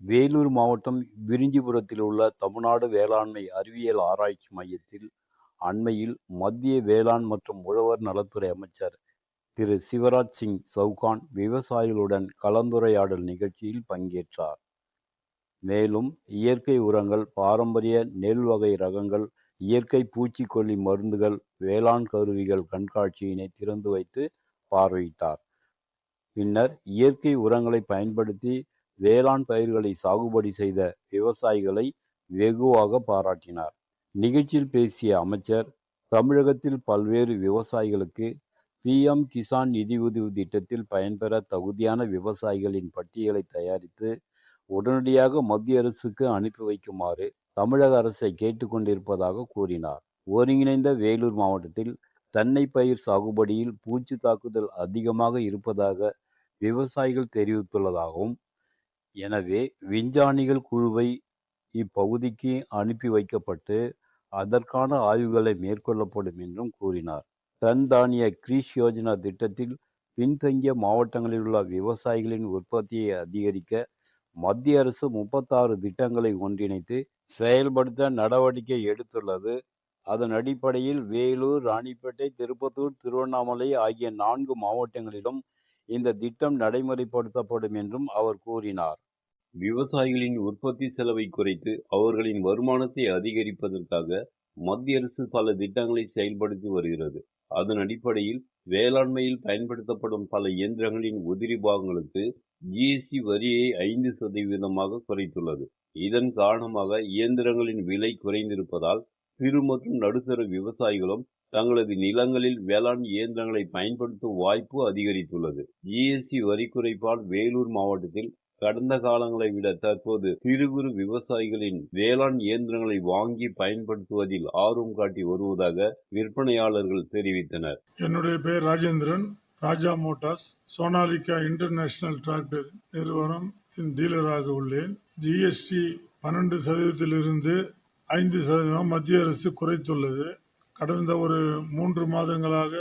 வேலூர் மாவட்டம் விரிஞ்சிபுரத்தில் உள்ள தமிழ்நாடு வேளாண்மை அறிவியல் ஆராய்ச்சி மையத்தில் அண்மையில் மத்திய வேளாண் மற்றும் உழவர் நலத்துறை அமைச்சர் திரு சிவராஜ் சிங் சவுகான் விவசாயிகளுடன் கலந்துரையாடல் நிகழ்ச்சியில் பங்கேற்றார். மேலும் இயற்கை உரங்கள் பாரம்பரிய நெல் வகை ரகங்கள் இயற்கை பூச்சிக்கொல்லி மருந்துகள் வேளாண் கருவிகள் கண்காட்சியினை திறந்து வைத்து பார்வையிட்டார். பின்னர் இயற்கை உரங்களை பயன்படுத்தி வேளாண் பயிர்களை சாகுபடி செய்த விவசாயிகளை வெகுவாக பாராட்டினார். நிகழ்ச்சியில் பேசிய அமைச்சர் தமிழகத்தில் பல்வேறு விவசாயிகளுக்கு பிஎம் கிசான் நிதியுதவி திட்டத்தில் பயன்பெற தகுதியான விவசாயிகளின் பட்டியலை தயாரித்து உடனடியாக மத்திய அரசுக்கு அனுப்பி வைக்குமாறு தமிழக அரசை கேட்டுக்கொண்டிருப்பதாக கூறினார். ஒருங்கிணைந்த வேலூர் மாவட்டத்தில் தென்னை பயிர் சாகுபடியில் பூச்சி தாக்குதல் அதிகமாக இருப்பதாக விவசாயிகள் தெரிவித்துள்ளதாகவும் எனவே விஞ்ஞானிகள் குழுவை இப்பகுதிக்கு அனுப்பி வைக்கப்பட்டு அதற்கான ஆய்வுகளை மேற்கொள்ளப்படும் என்றும் கூறினார். தன்தானிய கிரீஷ் யோஜனா திட்டத்தில் பின்தங்கிய மாவட்டங்களில் உள்ள விவசாயிகளின் உற்பத்தியை அதிகரிக்க மத்திய அரசு முப்பத்தாறு திட்டங்களை ஒன்றிணைத்து செயல்படுத்த நடவடிக்கை எடுத்துள்ளது. அதன் அடிப்படையில் வேலூர் ராணிப்பேட்டை திருப்பத்தூர் திருவண்ணாமலை ஆகிய நான்கு மாவட்டங்களிலும் இந்த திட்டம் நடைமுறைப்படுத்தப்படும் என்றும் அவர் கூறினார். விவசாயிகளின் உற்பத்தி செலவை குறைத்து அவர்களின் வருமானத்தை அதிகரிப்பதற்காக மத்திய அரசு பல திட்டங்களை செயல்படுத்தி வருகிறது. அதன் அடிப்படையில் வேளாண்மையில் பயன்படுத்தப்படும் பல இயந்திரங்களின் உதிரி பாகங்களுக்கு ஜிஎஸ்டி வரியை ஐந்து சதவீதமாக குறைத்துள்ளது. இதன் காரணமாக இயந்திரங்களின் விலை குறைந்திருப்பதால் சிறு மற்றும் நடுத்தர விவசாயிகளும் தங்களது நிலங்களில் வேளாண் இயந்திரங்களை பயன்படுத்தும் வாய்ப்பு அதிகரித்துள்ளது. ஜிஎஸ்டி வரி குறைப்பால் வேலூர் மாவட்டத்தில் கடந்த காலங்களை விட தற்போது சிறு குறு விவசாயிகளின் வேளாண் இயந்திரங்களை வாங்கி பயன்படுத்துவதில் ஆர்வம் காட்டி வருவதாக விற்பனையாளர்கள் தெரிவித்தனர். என்னுடைய பெயர் Rajendran. Raja motors Sonalika international tractor நிறுவனத்தின் டீலராக உள்ளேன். ஜிஎஸ்டி பன்னெண்டு சதவீதத்திலிருந்து ஐந்து சதவீதம் மத்திய அரசு குறைத்துள்ளது. கடந்த ஒரு மூன்று மாதங்களாக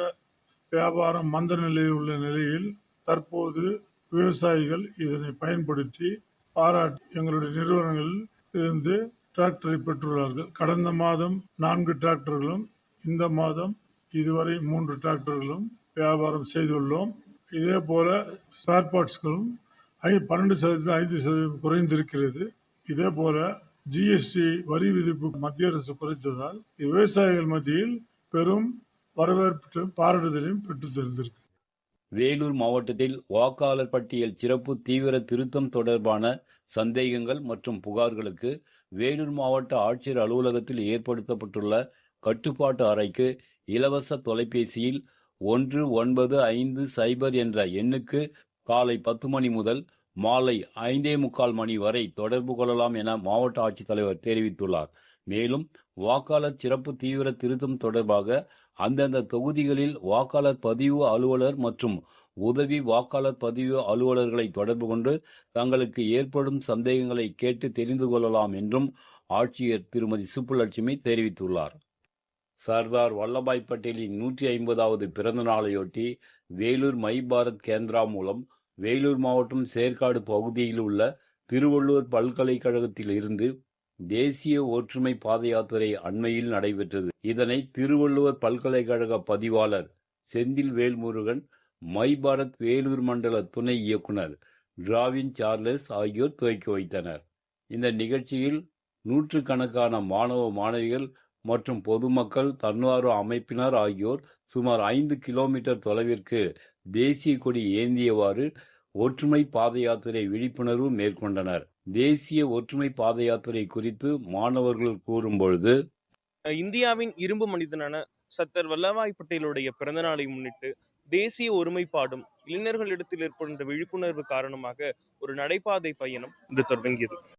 வியாபாரம் மந்த நிலையில் உள்ள நிலையில் தற்போது விவசாயிகள் இதனை பயன்படுத்தி பாராட்டி எங்களுடைய நிறுவனங்களில் இருந்து டிராக்டரை பெற்றுள்ளார்கள். கடந்த மாதம் நான்கு டிராக்டர்களும் இந்த மாதம் இதுவரை மூன்று டிராக்டர்களும் வியாபாரம் செய்துள்ளோம். இதே போல ஸ்பேர் பார்ட்ஸ்களும் ஐ பன்னெண்டு சதவீதம் ஐந்து சதவீதம் குறைந்திருக்கிறது. இதே போல ஜிஎஸ்டி வரி விதிப்பு மத்திய அரசு குறைத்ததால் விவசாயிகள் மத்தியில் பெரும் வரவேற்பு பாராட்டுதலையும் பெற்று தெரிந்திருக்கு வேலூர் மாவட்டத்தில் வாக்காளர் பட்டியல் சிறப்பு தீவிர திருத்தம் தொடர்பான சந்தேகங்கள் மற்றும் புகார்களுக்கு வேலூர் மாவட்ட ஆட்சியர் அலுவலகத்தில் ஏற்படுத்தப்பட்டுள்ள கட்டுப்பாட்டு அறைக்கு இலவச தொலைபேசியில் ஒன்று ஒன்பது ஐந்து சைபர் என்ற எண்ணுக்கு காலை பத்து மணி முதல் மாலை ஐந்தே முக்கால் மணி வரை தொடர்பு கொள்ளலாம் என மாவட்ட ஆட்சித்தலைவர் தெரிவித்துள்ளார். மேலும் வாக்காளர் சிறப்பு தீவிர திருத்தம் தொடர்பாக அந்தந்த தொகுதிகளில் வாக்காளர் பதிவு அலுவலர் மற்றும் உதவி வாக்காளர் பதிவு அலுவலர்களை தொடர்பு கொண்டு தங்களுக்கு ஏற்படும் சந்தேகங்களை கேட்டு தெரிந்து கொள்ளலாம் என்றும் ஆட்சியர் திருமதி சுப்புலட்சுமி தெரிவித்துள்ளார். சர்தார் வல்லபாய் பட்டேலின் நூற்றி ஐம்பதாவது பிறந்த நாளையொட்டி வேலூர் மை பாரத் கேந்திரா மூலம் வேலூர் மாவட்டம் சேர்க்காடு பகுதியில் உள்ள திருவள்ளூர் பல்கலைக்கழகத்தில் இருந்து தேசிய ஒற்றுமை பாதயாத்திரை அண்மையில் நடைபெற்றது. இதனை திருவள்ளுவர் பல்கலைக்கழக பதிவாளர் செந்தில் வேல்முருகன் மை பாரத் வேலூர் மண்டல துணை இயக்குனர் டிராவின் சார்லஸ் ஆகியோர் துவக்கி வைத்தனர். இந்த நிகழ்ச்சியில் நூற்றுக்கணக்கான மாணவ மாணவிகள் மற்றும் பொதுமக்கள் தன்னார்வ அமைப்பினர் ஆகியோர் சுமார் ஐந்து கிலோமீட்டர் தொலைவிற்கு தேசிய கொடி ஏந்தியவாறு ஒற்றுமை பாத யாத்திரை விழிப்புணர்வு மேற்கொண்டனர். தேசிய ஒற்றுமை பாத யாத்திரை குறித்து மாணவர்கள் கூறும்பொழுது இந்தியாவின் இரும்பு மனிதனான சர்தார் வல்லபாய் பட்டேலுடைய பிறந்தநாளை முன்னிட்டு தேசிய ஒருமைப்பாடும் இளைஞர்களிடத்தில் ஏற்படுகின்ற விழிப்புணர்வு காரணமாக ஒரு நடைபாதை பயணம் இன்று தொடங்கியது.